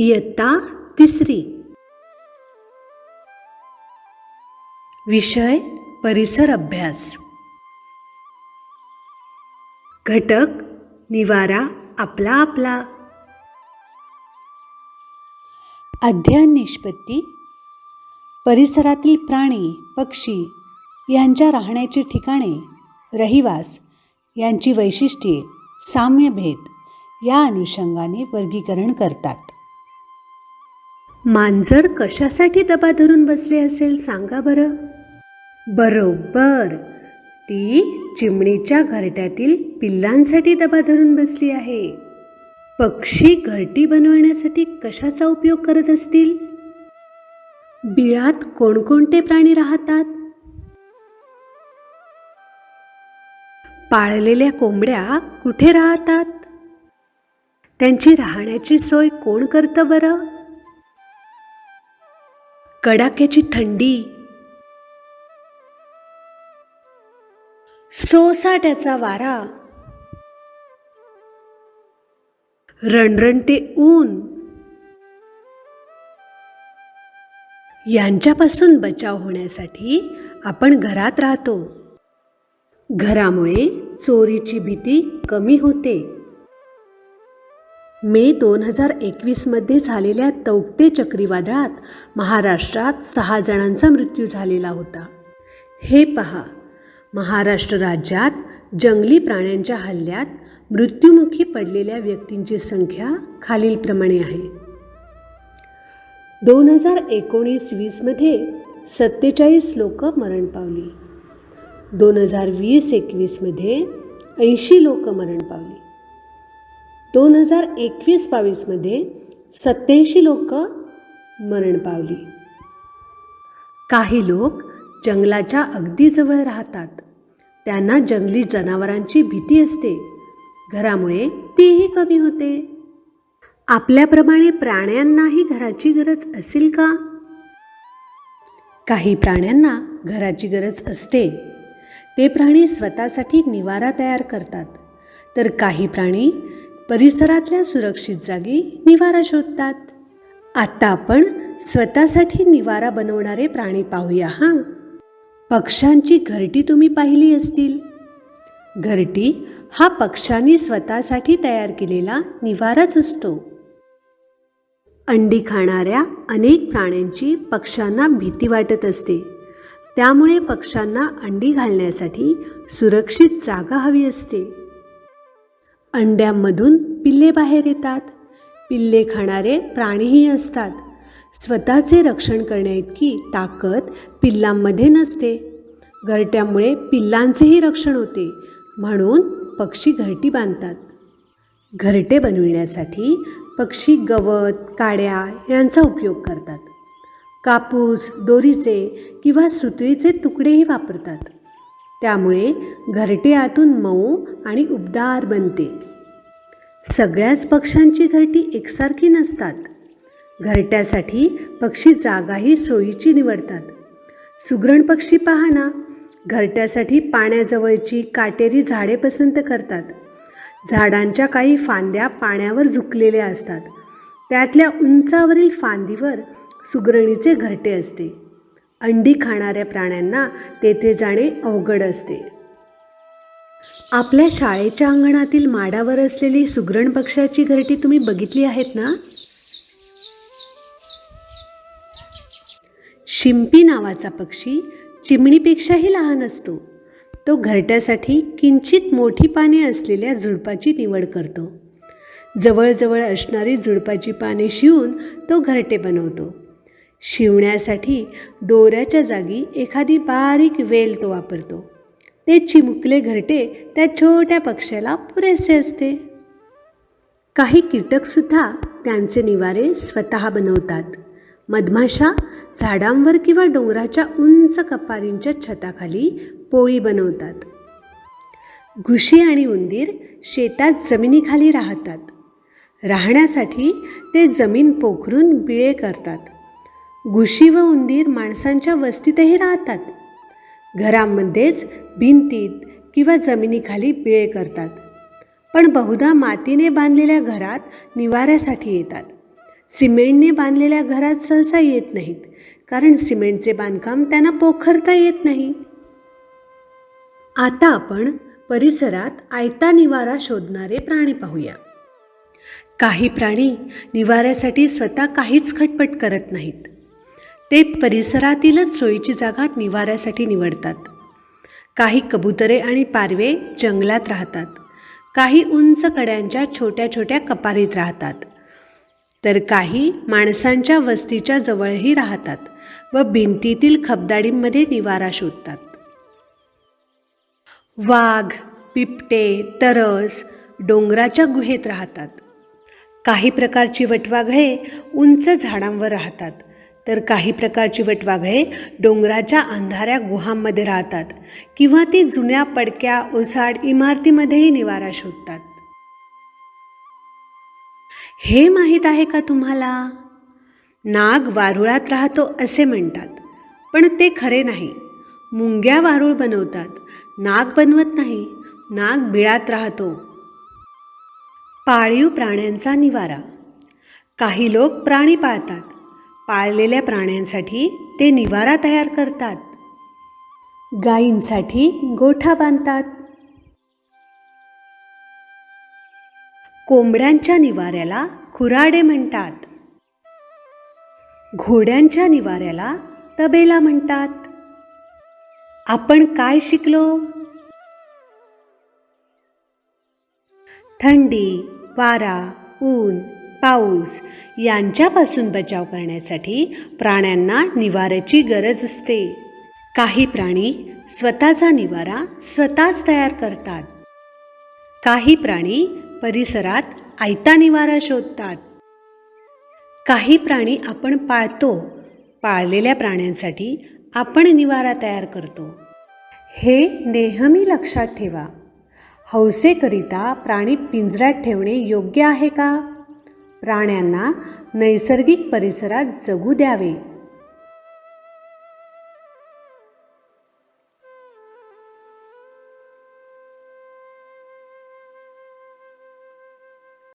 इयत्ता तिसरी. विषय परिसर अभ्यास. घटक निवारा आपला आपला. अध्ययन निष्पत्ती. परिसरातील प्राणी पक्षी यांच्या राहण्याची ठिकाणे रहिवास यांची वैशिष्ट्ये साम्यभेद या अनुषंगाने वर्गीकरण करतात. मांजर कशासाठी दबा धरून बसले असेल सांगा बरं. बरोबर. ती चिमणीच्या घरट्यातील पिल्लांसाठी दबा धरून बसली आहे. पक्षी घरटी बनवण्यासाठी कशाचा उपयोग करत असतील? बिळात कोणकोणते प्राणी राहतात? पाळलेल्या कोंबड्या कुठे राहतात? त्यांची राहण्याची सोय कोण करतं बरं? कडाक्याची थंडी. सोसाट्याचा वारा. रणरणते ऊन. यांच्यापासून बचाव होण्यासाठी आपण घरात राहतो. घरामुळे चोरीची भीती कमी होते. मे दोन हजार एकवीसमध्ये झालेल्या तौक्ते चक्रीवादळात महाराष्ट्रात सहा जणांचा मृत्यू झालेला होता. हे पहा. महाराष्ट्र राज्यात जंगली प्राण्यांच्या हल्ल्यात मृत्युमुखी पडलेल्या व्यक्तींची संख्या खालीलप्रमाणे आहे. दोन हजार एकोणीस वीसमध्ये सत्तेचाळीस लोक मरण पावली. दोन हजार वीस एकवीसमध्ये ऐंशी लोक मरण पावली. दोन हजार एकवीस बावीसमध्ये सत्याऐंशी लोक मरण पावली. काही लोक जंगलाच्या अगदी जवळ राहतात. त्यांना जंगली जनावरांची भीती असते. घरामुळे तीही कमी होते. आपल्याप्रमाणे प्राण्यांनाही घराची गरज असेल का? काही प्राण्यांना घराची गरज असते. ते प्राणी स्वतःसाठी निवारा तयार करतात. तर काही प्राणी परिसरातल्या सुरक्षित जागी निवारा शोधतात. आता आपण स्वतःसाठी निवारा बनवणारे प्राणी पाहूया हां? पक्ष्यांची घरटी तुम्ही पाहिली असतील. घरटी हा पक्ष्यांनी स्वतःसाठी तयार केलेला निवाराच असतो. अंडी खाणाऱ्या अनेक प्राण्यांची पक्ष्यांना भीती वाटत असते. त्यामुळे पक्ष्यांना अंडी घालण्यासाठी सुरक्षित जागा हवी असते. अंड्यांमधून पिल्ले बाहेर येतात. पिल्ले खाणारे प्राणीही असतात. स्वतःचे रक्षण करण्याइतकी ताकद पिल्लांमध्ये नसते. घरट्यामुळे पिल्लांचेही रक्षण होते. म्हणून पक्षी घरटी बांधतात. घरटे बनविण्यासाठी पक्षी गवत काड्या यांचा उपयोग करतात. कापूस दोरीचे किंवा सुतळीचे तुकडेही वापरतात. त्यामुळे घरटे आतून मऊ आणि उबदार बनते. सगळ्याच पक्ष्यांची घरटी एकसारखी नसतात. घरट्यासाठी पक्षी जागाही सोयीची निवडतात. सुगरण पक्षी पहा ना घरट्यासाठी पाण्याजवळची काटेरी झाडे पसंत करतात. झाडांच्या काही फांद्या पाण्यावर झुकलेल्या असतात. त्यातल्या उंचावरील फांदीवर सुगरणीचे घरटे असते. अंडी खाणाऱ्या प्राण्यांना तेथे जाणे अवघड असते. आपल्या शाळेच्या अंगणातील माडावर असलेली सुगरण पक्षाची घरटी तुम्ही बघितली आहेत ना? शिंपी नावाचा पक्षी चिमणीपेक्षाही लहान असतो. तो घरट्यासाठी किंचित मोठी पाने असलेल्या झुडपाची निवड करतो. जवळजवळ असणारी झुडपाची पाने शिवून तो घरटे बनवतो. शिवण्यासाठी दोऱ्याच्या जागी एखादी बारीक वेल तो वापरतो. ते चिमुकले घरटे त्या छोट्या पक्ष्याला पुरेसे असते. काही कीटकसुद्धा त्यांचे निवारे स्वतः बनवतात. मधमाशा झाडांवर किंवा डोंगराच्या उंच कपारींच्या छताखाली पोळी बनवतात. घुशी आणि उंदीर शेतात जमिनीखाली राहतात. राहण्यासाठी ते जमीन पोखरून बिळे करतात. घुशी व उंदीर माणसांच्या वस्तीतही राहतात. घरामध्येच भिंतीत किंवा जमिनीखाली पिळे करतात. पण बहुधा मातीने बांधलेल्या घरात निवाऱ्यासाठी येतात. सिमेंटने बांधलेल्या घरात सहसा येत नाहीत कारण सिमेंटचे बांधकाम त्यांना पोखरता येत नाही. आता आपण परिसरात आयता निवारा शोधणारे प्राणी पाहूया. काही प्राणी निवाऱ्यासाठी स्वतः काहीच खटपट करत नाहीत. ते परिसरातीलच सोयीची जागा निवाऱ्यासाठी निवडतात. काही कबुतरे आणि पारवे जंगलात राहतात. काही उंच कड्यांच्या छोट्या छोट्या कपारीत राहतात. तर काही माणसांच्या वस्तीच्या जवळही राहतात व भिंतीतील खबदाडींमध्ये निवारा शोधतात. वाघ बिबटे तरस डोंगराच्या गुहेत राहतात. काही प्रकारची वटवाघळे उंच झाडांवर राहतात. तर काही प्रकारची वटवाघळे डोंगराच्या अंधाऱ्या गुहांमध्ये राहतात किंवा ती जुन्या पडक्या ओसाड इमारतीमध्येही निवारा शोधतात. हे माहीत आहे का तुम्हाला? नाग वारुळात राहतो असे म्हणतात पण ते खरे नाही. मुंग्या वारूळ बनवतात नाग बनवत नाही नाग बिळात राहतो. पाळीव प्राण्यांचा निवारा. काही लोक प्राणी पाळतात पाळलेल्या प्राण्यांसाठी ते निवारा तयार करतात. गायींसाठी गोठा बांधतात. कोंबड्यांच्या निवाऱ्याला खुराडे म्हणतात. घोड्यांच्या निवाऱ्याला तबेला म्हणतात. आपण काय शिकलो? थंडी वारा ऊन पाऊस यांच्यापासून बचाव करण्यासाठी प्राण्यांना निवाऱ्याची गरज असते. काही प्राणी स्वतःचा निवारा स्वतःच तयार करतात. काही प्राणी परिसरात आयता निवारा शोधतात. काही प्राणी आपण पाळतो. पाळलेल्या प्राण्यांसाठी आपण निवारा तयार करतो. हे नेहमी लक्षात ठेवा. हौसेकरिता प्राणी पिंजऱ्यात ठेवणे योग्य आहे का? प्राण्यांना नैसर्गिक परिसरात जगू द्यावे.